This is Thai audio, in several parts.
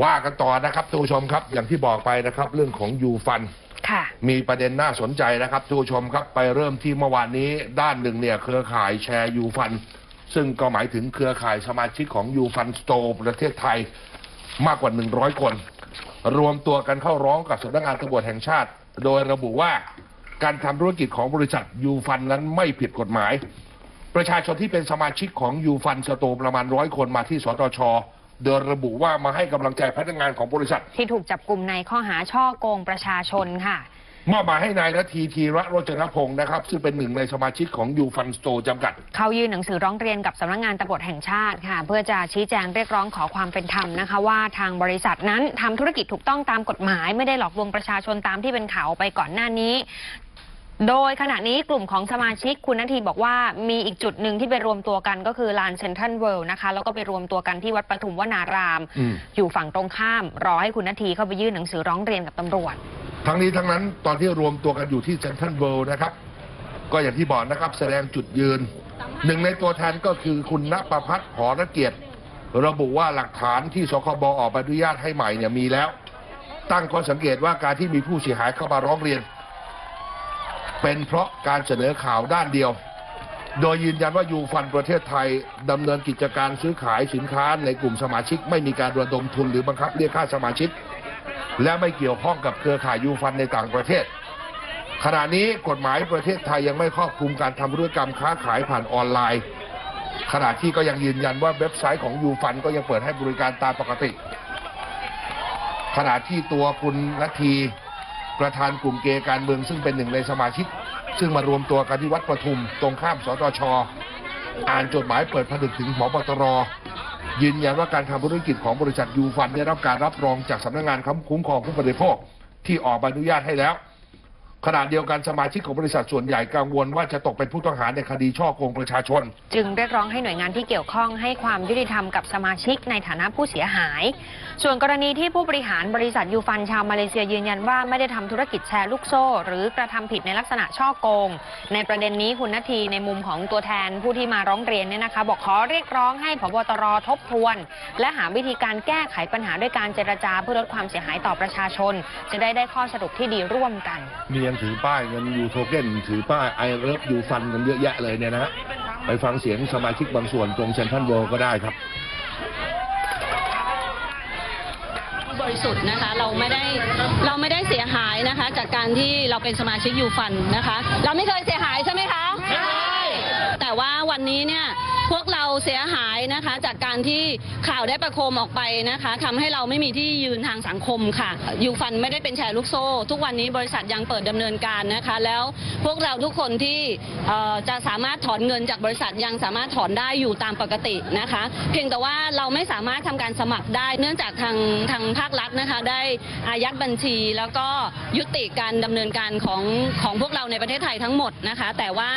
ว่ากันต่อนะครับทุกผู้ชมครับ อย่างที่บอกไปนะครับ เรื่องของยูฟัน ค่ะ มีประเด็นน่าสนใจนะครับทุกผู้ชมครับไปเริ่มที่เมื่อวานนี้ด้านหนึ่งเนี่ยเครือข่ายแชร์ยูฟัน ซึ่งก็หมายถึงเครือข่ายสมาชิกของยูฟันสโตร์ประเทศไทยมากกว่า 100 คน รวมตัวกันเข้าร้องกับสำนักงานตำรวจแห่งชาติ โดยระบุว่าการทำธุรกิจของบริษัทยูฟันนั้นไม่ผิดกฎหมาย ประชาชนที่เป็นสมาชิกของยูฟันสโตร์ประมาณร้อยคนมาที่สตช โดยระบุว่ามาให้กำลังใจพนักงานของบริษัท ที่ถูกจับกลุ่มในข้อหาช่อโกงประชาชนค่ะ มอบหมายให้นายนาทีทีระโรจนพงศ์นะครับ ซึ่งเป็นหนึ่งในสมาชิกของยูฟันสโตร์จำกัด เขายื่นหนังสือร้องเรียนกับสำนักงานตำรวจแห่งชาติค่ะ เพื่อจะชี้แจงเรียกร้องขอความเป็นธรรมนะคะ ว่าทางบริษัทนั้นทำธุรกิจถูกต้องตามกฎหมาย ไม่ได้หลอกลวงประชาชนตามที่เป็นข่าวไปก่อนหน้านี้ โดยขณะนี้กลุ่มของสมาชิกคุณนาทีบอกว่ามีอีกจุดหนึ่งที่ไปรวมตัวกันก็คือลานเซนทรัลเวิลด์นะคะ แล้วก็ไปรวมตัวกันที่วัดปทุมวนารามอืมอยู่ฝั่งตรงข้าม รอให้คุณนาทีเข้าไปยื่นหนังสือร้องเรียนกับตำรวจ ทั้งนี้ทั้งนั้นตอนที่รวมตัวกันอยู่ที่เซนทรัลเวิลด์นะครับ ก็อย่างที่บอกนะครับ แสดงจุดยืน หนึ่งในตัวแทนก็คือคุณณประพัฒน์หอระเกียรติระบุว่าหลักฐานที่สคบออกใบอนุญาตให้ใหม่เนี่ยมีแล้ว ตั้งข้อสังเกตว่าการที่มีผู้เสียหายเข้ามาร้องเรียน เป็นเพราะการเสนอข่าวด้านเดียว โดยยืนยันว่ายูฟันประเทศไทยดำเนินกิจการซื้อขายสินค้าในกลุ่มสมาชิก ไม่มีการระดมทุนหรือบังคับเรียกค่าสมาชิก และไม่เกี่ยวข้องกับเครือข่ายยูฟันในต่างประเทศ ขณะนี้กฎหมายประเทศไทยยังไม่ครอบคลุมการทำธุรกรรมค้าขายผ่านออนไลน์ ขณะที่ก็ยังยืนยันว่าเว็บไซต์ของยูฟันก็ยังเปิดให้บริการตามปกติ ขณะที่ตัวคุณนาที ประธานกลุ่มเกย์การเมืองซึ่งเป็นหนึ่งในสมาชิก ซึ่งมารวมตัวกันที่วัดประทุม ตรงข้ามสตชอ่านจดหมายเปิดผนึกถึงหมอปตรยืนยันว่าการทำธุรกิจของบริษัทยูฟันได้รับการรับรองจากสำนักงานคุ้มครองผู้บริโภคที่ออกใบอนุญาตให้แล้วขณะเดียวกันสมาชิกของบริษัทส่วนใหญ่กังวลว่าจะตกเป็นผู้ต้องหาในคดีช่อโกงประชาชน จึงเรียกร้องให้หน่วยงานที่เกี่ยวข้องให้ความยุติธรรมกับสมาชิกในฐานะผู้เสียหายส่วนกรณีที่ผู้บริหารบริษัทยูฟันชาวมาเลเซียยืนยันว่าไม่ได้ทำธุรกิจแชร์ลูกโซ่ หรือกระทำผิดในลักษณะช่อโกง ในประเด็นนี้คุณนาทีในมุมของตัวแทนผู้ที่มาร้องเรียนเนี่ยนะคะบอกขอเรียกร้องให้พบตรทบทวน และหาวิธีการแก้ไขปัญหาด้วยการเจรจาเพื่อลดความเสียหายต่อประชาชน จะได้ได้ข้อสรุปที่ดีร่วมกัน มียังถือป้ายเงินยูโทเก้นถือป้ายไอเลิฟยูฟันกันเยอะแยะเลยเนี่ยนะฮะไปฟังเสียงสมาชิกบางส่วนตรงเซนทรัลเวิลด์ก็ได้ครับ บริสุทธิ์นะคะ เราไม่ได้เราไม่ได้เสียหายนะคะ จากการที่เราเป็นสมาชิกยูฟันนะคะ เราไม่เคยเสียหายใช่ไหมคะ ใช่ แต่ว่าวันนี้เนี่ย พวกเราเสียหายนะคะ จากการที่ข่าวได้ประโคมออกไปนะคะทำให้เราไม่มีที่ยืนทางสังคมค่ะยูฟันไม่ได้เป็นแชร์ลูกโซ่ ทุกวันนี้บริษัทยังเปิดดำเนินการนะคะ แล้วพวกเราทุกคนที่เอ่อจะสามารถถอนเงินจากบริษัทยังสามารถถอนได้อยู่ตามปกตินะคะ เพียงแต่ว่าเราไม่สามารถทำการสมัครได้ เนื่องจากทางทางภาครัฐนะคะ ได้อายัดบัญชี แล้วก็ยุติการดำเนินการของของพวกเราในประเทศไทยทั้งหมดนะคะ แต่ว่า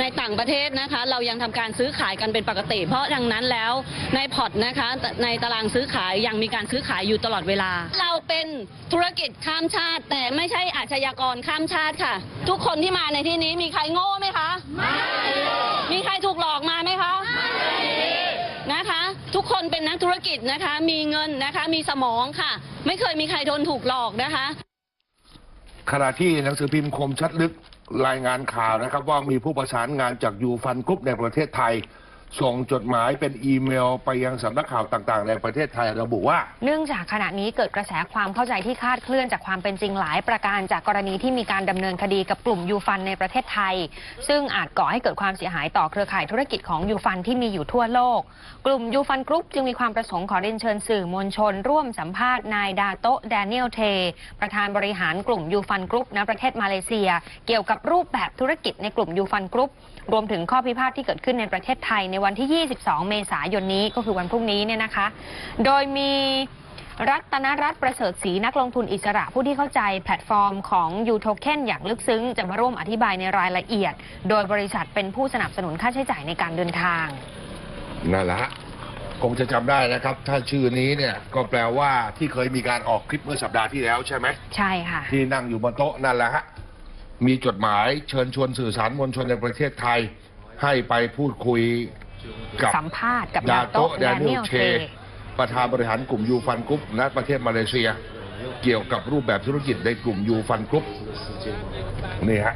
ในต่างประเทศนะคะ เรายังทำการซื้อขายกันเป็นปกติ เพราะดังนั้นแล้วในพอร์ตนะคะในตารางซื้อขายยังมีการซื้อขายอยู่ตลอดเวลา เราเป็นธุรกิจข้ามชาติ แต่ไม่ใช่อาชญากรข้ามชาติค่ะ ทุกคนที่มาในที่นี้มีใครโง่ไหมคะไม่มีใครถูกหลอกมาไหมคะนะคะ ทุกคนเป็นนักธุรกิจนะคะ มีเงินนะคะ มีสมองค่ะ ไม่เคยมีใครโดนถูกหลอกนะคะ ขณะที่หนังสือพิมพ์คมชัดลึกรายงานข่าวนะครับ ว่ามีผู้ประสานงานจากยูฟันกรุ๊ปในประเทศไทย ส่งจดหมายเป็นอีเมลไปยังสำนักข่าวต่างๆ ในประเทศไทยระบุว่า เนื่องจากขณะนี้เกิดกระแสความเข้าใจที่คลาดเคลื่อนจากความเป็นจริงหลายประการจากกรณีที่มีการดำเนินคดีกับกลุ่มยูฟันในประเทศไทย ซึ่งอาจก่อให้เกิดความเสียหายต่อเครือข่ายธุรกิจของยูฟันที่มีอยู่ทั่วโลก กลุ่มยูฟันกรุ๊ปจึงมีความประสงค์ขอเรียนเชิญสื่อมวลชน ร่วมสัมภาษณ์นายดาโตแดเนียลเท ประธานบริหารกลุ่มยูฟันกรุ๊ปณประเทศมาเลเซีย เกี่ยวกับรูปแบบธุรกิจในกลุ่มยูฟันกรุ๊ปรวมถึงข้อพิพาทที่เกิดขึ้นในประเทศไทยในวันที่ 22 เมษายนนี้ก็คือวันพรุ่งนี้เนี่ยนะคะ โดยมีรัตนรัตน์ประเสริฐศรีนักลงทุนอิสระผู้ที่เข้าใจแพลตฟอร์มของ u t o k e n อย่างลึกซึ้ง จะมาร่วมอธิบายในรายละเอียด โดยบริษัทเป็นผู้สนับสนุนค่าใช้จ่ายในการเดินทางนั่นแหละฮะคงจะจำได้นะครับ ถ้าชื่อนี้เนี่ยก็แปลว่าที่เคยมีการออกคลิปเมื่อสัปดาห์ที่แล้วใช่ไหมใช่ค่ะ ที่นั่งอยู่บนโต๊ะนั่นแหละฮะมีจดหมายเชิญชวนสื่อสารมวลชนในประเทศไทย ให้ไปพูดคุย กับสัมภาษณ์กับดาดาโตะโตะแดแดเนีเนียยลลเชเทประธานบริหารกลุ่มยูฟันกรุ๊ปณประเทศมาเลเซีย เกี่ยวกับรูปแบบธุรกิจในกลุ่มยูฟันกรุ๊ปนี่ฮะ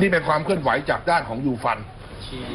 นี่เป็นความเคลื่อนไหวจากด้านของยูฟัน